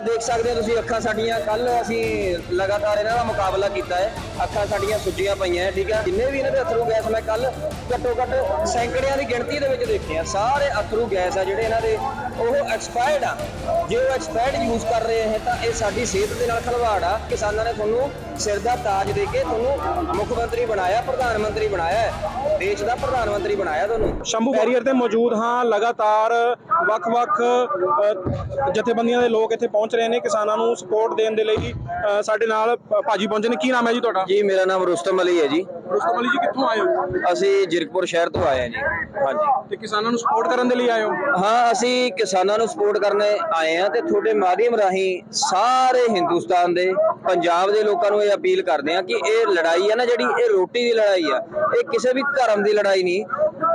ਦੇਖ ਸਕਦੇ ਹੋ ਤੁਸੀਂ ਅੱਖਾਂ ਸਾਡੀਆਂ। ਕੱਲ ਅਸੀਂ ਲਗਾਤਾਰ ਇਹਨਾਂ ਦਾ ਮੁਕਾਬਲਾ ਕੀਤਾ ਹੈ। ਅੱਖਾਂ ਸਾਡੀਆਂ ਸੁੱਜੀਆਂ ਪਈਆਂ ਠੀਕ ਹੈ। ਜਿੰਨੇ ਵੀ ਇਹਨਾਂ ਦੇ ਅਥਰੂ ਗੈਸ ਮੈਂ ਕੱਲ ਘੱਟੋ ਘੱਟ ਸੈਂਕੜਿਆਂ ਦੀ ਗਿਣਤੀ ਦੇ ਵਿੱਚ ਦੇਖੇ ਆ। ਸਾਰੇ ਅਥਰੂ ਗੈਸ ਆ ਜਿਹੜੇ ਇਹਨਾਂ ਦੇ, ਉਹ ਐਕਸਪਾਇਰਡ ਆ। ਜੇ ਉਹ ਐਕਸਪਾਇਰਡ ਯੂਜ਼ ਕਰ ਰਹੇ ਹੈ, ਤਾਂ ਇਹ ਸਾਡੀ ਸਿਹਤ ਦੇ ਨਾਲ ਖਲਵਾੜ ਆ। ਕਿਸਾਨਾਂ ਨੇ ਤੁਹਾਨੂੰ ਸਿਰ ਦਾ ਤਾਜ ਦੇ ਕੇ ਤੁਹਾਨੂੰ ਮੁੱਖ ਮੰਤਰੀ ਬਣਾਇਆ, ਪ੍ਰਧਾਨ ਮੰਤਰੀ ਬਣਾਇਆ ਦੇਸ਼ ਦਾ ਪ੍ਰਧਾਨ ਮੰਤਰੀ ਬਣਾਇਆ ਤੁਹਾਨੂੰ। ਸ਼ੰਭੂ ਬੈਰੀਅਰ ਤੇ ਮੌਜੂਦ ਹਾਂ। ਲਗਾਤਾਰ ਵੱਖ-ਵੱਖ ਜਥੇਬੰਦੀਆਂ ਦੇ ਲੋਕ ਇੱਥੇ ਪਹੁੰਚ ਰਹੇ ਨੇ ਕਿਸਾਨਾਂ ਨੂੰ ਸਪੋਰਟ ਦੇਣ ਦੇ ਲਈ ਸਾਡੇ ਨਾਲ ਭਾਜੀ ਪਹੁੰਚੇ ਨੇ। ਕੀ ਨਾਮ ਹੈ ਜੀ ਤੁਹਾਡਾ? ਜੀ ਮੇਰਾ ਨਾਮ ਰੁਸਤਮ ਅਲੀ ਹੈ ਜੀ। ਰੁਸਤਮ ਅਲੀ ਜੀ ਕਿੱਥੋਂ ਆਏ ਹੋ? ਅਸੀਂ ਜਿਰਕਪੁਰ ਸ਼ਹਿਰ ਤੋਂ ਆਏ ਹਾਂ ਜੀ। ਹਾਂਜੀ। ਤੇ ਕਿਸਾਨਾਂ ਨੂੰ ਸਪੋਰਟ ਕਰਨ ਦੇ ਲਈ ਆਏ ਹੋ? ਹਾਂ ਅਸੀਂ ਕਿਸਾਨਾਂ ਨੂੰ ਸਪੋਰਟ ਕਰਨ ਆਏ ਆ ਤੇ ਤੁਹਾਡੇ ਮਾਧਿਅਮ ਰਾਹੀਂ ਸਾਰੇ ਹਿੰਦੁਸਤਾਨ ਦੇ ਪੰਜਾਬ ਦੇ ਲੋਕਾਂ ਨੂੰ ਇਹ ਅਪੀਲ ਕਰਦੇ ਆ ਕਿ ਇਹ ਲੜਾਈ ਹੈ ਨਾ ਜਿਹੜੀ ਇਹ ਰੋਟੀ ਦੀ ਲੜਾਈ ਆ ਇਹ ਕਿਸੇ ਵੀ ਧਰਮ ਦੀ ਲੜਾਈ ਨਹੀਂ।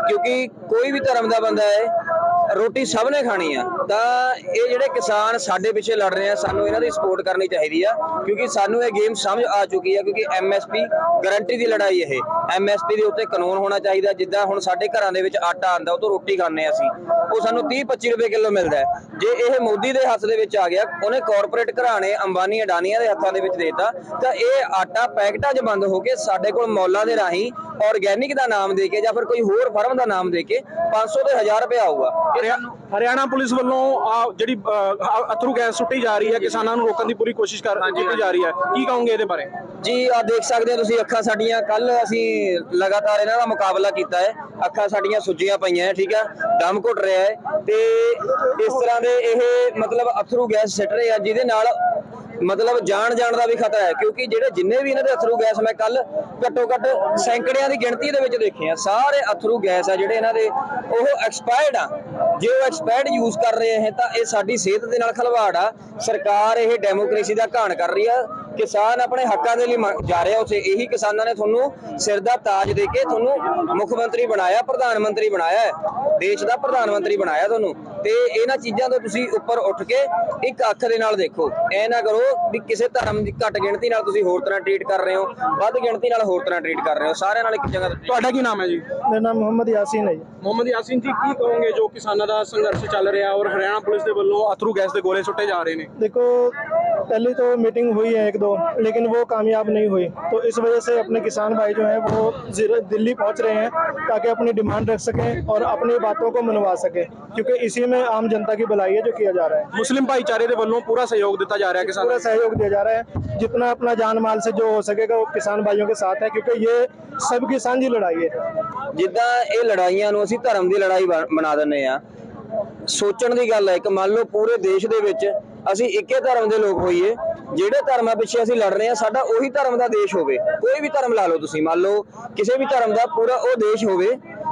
ਕਿਉਂਕਿ ਕੋਈ ਵੀ ਧਰਮ ਦਾ ਬੰਦਾ ਹੈ ਰੋਟੀ ਸਭ ਨੇ ਖਾਣੀ ਆ। ਤਾਂ ਇਹ ਜਿਹੜੇ ਕਿਸਾਨ ਸਾਡੇ ਪਿੱਛੇ ਲੜ ਰਹੇ ਆ, ਸਾਨੂੰ ਇਹਨਾਂ ਦੀ ਸਪੋਰਟ ਕਰਨੀ ਚਾਹੀਦੀ ਆ, ਕਿਉਂਕਿ ਸਾਨੂੰ ਇਹ ਗੇਮ ਸਮਝ ਆ ਚੁੱਕੀ ਆ, ਕਿਉਂਕਿ ਐਮਐਸਪੀ ਗਾਰੰਟੀ ਦੀ ਲੜਾਈ ਇਹ। ਐਮਐਸਪੀ ਦੇ ਉੱਤੇ ਕਾਨੂੰਨ ਹੋਣਾ ਚਾਹੀਦਾ, ਜਿੱਦਾਂ ਹੁਣ ਸਾਡੇ ਘਰਾਂ ਦੇ ਵਿੱਚ ਆਟਾ ਆਂਦਾ ਉਹ ਤੋਂ ਰੋਟੀ ਖਾਂਦੇ ਆ ਅਸੀਂ। ਉਹ ਸਾਨੂੰ 30 25 ਰੁਪਏ ਕਿਲੋ ਮਿਲਦਾ ਜੇ ਇਹ ਮੋਦੀ ਦੇ ਹੱਥ ਦੇ ਵਿੱਚ ਆ ਗਿਆ, ਉਹਨੇ ਕਾਰਪੋਰੇਟ ਘਰਾਣੇ ਅੰਬਾਨੀ ਅਡਾਨੀਆਂ ਦੇ ਹੱਥਾਂ ਦੇ ਵਿੱਚ ਦੇਤਾ, ਤਾਂ ਇਹ ਆਟਾ ਪੈਕਟਾਂ 'ਚ ਬੰਦ ਹੋ ਕੇ ਸਾਡੇ ਕੋਲ ਮੌਲਾਂ ਦੇ ਰਾਹੀਂ ਆਰਗੈਨਿਕ ਦਾ ਨਾਮ ਦੇ ਕੇ ਜਾਂ ਫਿਰ ਕੋਈ ਹੋਰ ਫਰਮ ਦਾ ਨਾਮ ਦੇ ਕੇ 500 ਤੇ 1000 ਰੁਪਏ ਆਊਗਾ। ਇਹ ਹਰਿਆਣਾ ਪੁਲਿਸ ਵੱਲੋਂ ਆ ਜਿਹੜੀ ਅਥਰੂ ਗੈਸ ਸੁੱਟੀ ਜਾ ਰਹੀ ਹੈ ਕਿਸਾਨਾਂ ਨੂੰ ਰੋਕਣ ਦੀ ਪੂਰੀ ਕੋਸ਼ਿਸ਼ ਕਰ ਕੀਤੀ ਜਾ ਰਹੀ ਹੈ। ਕੀ ਕਹੋਗੇ ਇਹਦੇ ਬਾਰੇ? ਜੀ ਆ ਦੇਖ ਸਕਦੇ ਹੋ ਤੁਸੀਂ ਅੱਖਾਂ ਸਾਡੀਆਂ। ਕੱਲ ਅਸੀਂ ਲਗਾਤਾਰ ਇਹਨਾਂ ਦਾ ਮੁਕਾਬਲਾ ਕੀਤਾ ਹੈ। ਅੱਖਾਂ ਸਾਡੀਆਂ ਸੁੱਜੀਆਂ ਪਈਆਂ ਹੈ ਠੀਕ ਆ ਦਮ ਘੁੱਟ ਰਿਹਾ ਹੈ। ਤੇ ਇਸ ਤਰ੍ਹਾਂ ਦੇ ਇਹ ਮਤਲਬ ਅਥਰੂ ਗੈਸ ਸਿੱਟ ਰਹੇ ਆ ਜਿਹਦੇ ਨਾਲ ਮਤਲਬ ਜਾਣ ਜਾਣ ਦਾ ਵੀ ਖਤਰਾ ਹੈ, ਕਿਉਂਕਿ ਜਿਹੜੇ ਜਿੰਨੇ ਵੀ ਇਹਨਾਂ ਦੇ ਅਥਰੂ ਗੈਸ ਮੈਂ ਕੱਲ ਘੱਟੋ ਘੱਟ ਸੈਂਕੜਿਆਂ ਦੀ ਗਿਣਤੀ ਦੇ ਵਿੱਚ ਦੇਖੇ ਆ, ਸਾਰੇ ਅਥਰੂ ਗੈਸ ਆ ਜਿਹੜੇ ਇਹਨਾਂ ਦੇ, ਉਹ ਐਕਸਪਾਇਰਡ ਆ। ਜੇ ਉਹ ਐਕਸਪਾਇਰਡ ਯੂਜ਼ ਕਰ ਰਹੇ ਹੈ ਤਾਂ ਇਹ ਸਾਡੀ ਸਿਹਤ ਦੇ ਨਾਲ ਖਲਵਾੜ ਆ। ਸਰਕਾਰ ਇਹ ਡੈਮੋਕ੍ਰੇਸੀ ਦਾ ਘਾਣ ਕਰ ਰਹੀ ਆ। ਕਿਸਾਨ ਆਪਣੇ ਹੱਕਾਂ ਦੇ ਲਈ ਜਾ ਰਿਹਾ ਉਸੇ ਇਹੀ ਕਿਸਾਨਾਂ ਨੇ ਤੁਹਾਨੂੰ ਸਿਰ ਦਾ ਤਾਜ ਦੇ ਕੇ ਤੁਹਾਨੂੰ ਮੁੱਖ ਮੰਤਰੀ ਬਣਾਇਆ ਪ੍ਰਧਾਨ ਮੰਤਰੀ ਬਣਾਇਆ ਹੈ। ਦੇਸ਼ ਦਾ ਪ੍ਰਧਾਨ ਮੰਤਰੀ ਬਣਾਇਆ ਤੁਹਾਨੂੰ। ਤੇ ਇਹਨਾਂ ਚੀਜ਼ਾਂ ਤੋਂ ਤੁਸੀਂ ਉੱਪਰ ਉੱਠ ਕੇ ਇੱਕ ਅੱਖ ਦੇ ਨਾਲ ਦੇਖੋ। ਐ ਨਾ ਕਰੋ ਵੀ ਕਿਸੇ ਧਰਮ ਦੀ ਘੱਟ ਗਿਣਤੀ ਨਾਲ ਤੁਸੀਂ ਹੋਰ ਤਰ੍ਹਾਂ ਟ੍ਰੀਟ ਕਰ ਰਹੇ ਹੋ ਵੱਧ ਗਿਣਤੀ ਨਾਲ ਹੋਰ ਤਰ੍ਹਾਂ ਟ੍ਰੀਟ ਕਰ ਰਹੇ ਹੋ। ਸਾਰਿਆਂ ਨਾਲ ਇੱਕ ਜਗ੍ਹਾ ਤੇ ਤੁਹਾਡਾ ਕੀ ਨਾਮ ਹੈ ਜੀ? ਮੇਰਾ ਨਾਮ ਮੁਹੰਮਦ ਯਾਸੀਨ ਹੈ ਜੀ। ਮੁਹੰਮਦ ਯਾਸੀਨ ਜੀ ਕੀ ਕਹੋਗੇ ਜੋ ਕਿਸਾਨਾਂ ਦਾ ਸੰਘਰਸ਼ ਚੱਲ ਰਿਹਾ ਔਰ ਹਰਿਆਣਾ ਪੁਲਿਸ ਦੇ ਵੱਲੋਂ ਅਥਰੂ ਗੈਸ ਦੇ ਗੋਲੇ ਸੁੱਟੇ ਜਾ ਰਹੇ ਨੇ? देखो पहले तो मीटिंग हुई है एक दो लेकिन वो कामयाब नहीं हुई तो इस वजह से अपने किसान भाई जो हैं वो जिर- दिल्ली पहुंच रहे हैं ताकि अपनी डिमांड रख सकें और अपनी बातों को मनवा सकें क्योंकि इसी में आम जनता की भलाई है जो किया जा रहा है ਮੁਸਲਿਮ ਭਾਈਚਾਰੇ ਦੇ ਵੱਲੋਂ ਪੂਰਾ ਸਹਿਯੋਗ ਦਿੱਤਾ ਜਾ ਰਿਹਾ ਕਿਸਾਨਾਂ पूरा सहयोग दिया जा रहा है जितना अपना जान माल से जो हो सकेगा वो किसान भाइयों के साथ है क्योंकि ये सबकी साझी लड़ाई है ਜਿੱਦਾਂ ਇਹ ਲੜਾਈਆਂ ਨੂੰ ਅਸੀਂ ਧਰਮ ਦੀ ਲੜਾਈ ਬਣ- ਬਣਾ ਦਿੰਨੇ ਆ ਸੋਚਣ ਦੀ ਗੱਲ ਹੈ ਕਿ ਮੰਨ ਲਓ ਪੂਰੇ ਦੇਸ਼ ਦੇ ਵਿੱਚ ਅਸੀਂ ਇੱਕੇ ਧਰਮ ਦੇ ਲੋਕ ਹੋਈਏ, ਜਿਹੜੇ ਧਰਮਾਂ ਪਿੱਛੇ ਅਸੀਂ ਲੜ ਰਹੇ ਹਾਂ, ਸਾਡਾ ਉਹੀ ਧਰਮ ਦਾ ਦੇਸ਼ ਹੋਵੇ। ਕੋਈ ਵੀ ਧਰਮ ਲਾ ਲਓ ਤੁਸੀਂ, ਮੰਨ ਲਓ ਕਿਸੇ ਵੀ ਧਰਮ ਦਾ ਪੂਰਾ ਉਹ ਦੇਸ਼ ਹੋਵੇ,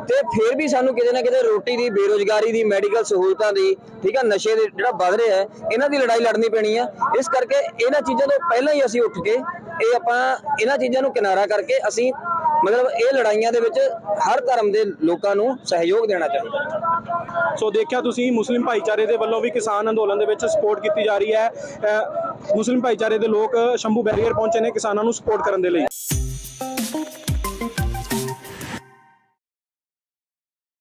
ਤੇ ਫਿਰ ਵੀ ਸਾਨੂੰ ਕਿਤੇ ਨਾ ਕਿਤੇ ਰੋਟੀ ਦੀ, ਬੇਰੋਜ਼ਗਾਰੀ ਦੀ, ਮੈਡੀਕਲ ਸਹੂਲਤਾਂ ਦੀ, ਠੀਕ ਹੈ ਨਸ਼ੇ ਦੇ ਜਿਹੜਾ ਵੱਧ ਰਿਹਾ ਹੈ, ਇਹਨਾਂ ਦੀ ਲੜਾਈ ਲੜਨੀ ਪੈਣੀ ਆ। ਇਸ ਕਰਕੇ ਇਹਨਾਂ ਚੀਜ਼ਾਂ ਤੋਂ ਪਹਿਲਾਂ ਹੀ ਅਸੀਂ ਉੱਠ ਕੇ, ਇਹ ਆਪਾਂ ਇਹਨਾਂ ਚੀਜ਼ਾਂ ਨੂੰ ਕਿਨਾਰਾ ਕਰਕੇ ਅਸੀਂ ਮਤਲਬ ਇਹ ਲੜਾਈਆਂ ਦੇ ਵਿੱਚ ਹਰ ਧਰਮ ਦੇ ਲੋਕਾਂ ਨੂੰ ਸਹਿਯੋਗ ਦੇਣਾ ਚਾਹੀਦਾ। ਸੋ ਦੇਖਿਆ ਤੁਸੀਂ, ਮੁਸਲਿਮ ਭਾਈਚਾਰੇ ਦੇ ਵੱਲੋਂ ਵੀ ਕਿਸਾਨ ਅੰਦੋਲਨ ਦੇ ਵਿੱਚ ਸਪੋਰਟ ਕੀਤੀ ਜਾ ਰਹੀ ਹੈ। ਮੁਸਲਿਮ ਭਾਈਚਾਰੇ ਦੇ ਲੋਕ ਸ਼ੰਭੂ ਬੈਰੀਅਰ ਪਹੁੰਚੇ ਨੇ ਕਿਸਾਨਾਂ ਨੂੰ ਸਪੋਰਟ ਕਰਨ ਦੇ ਲਈ।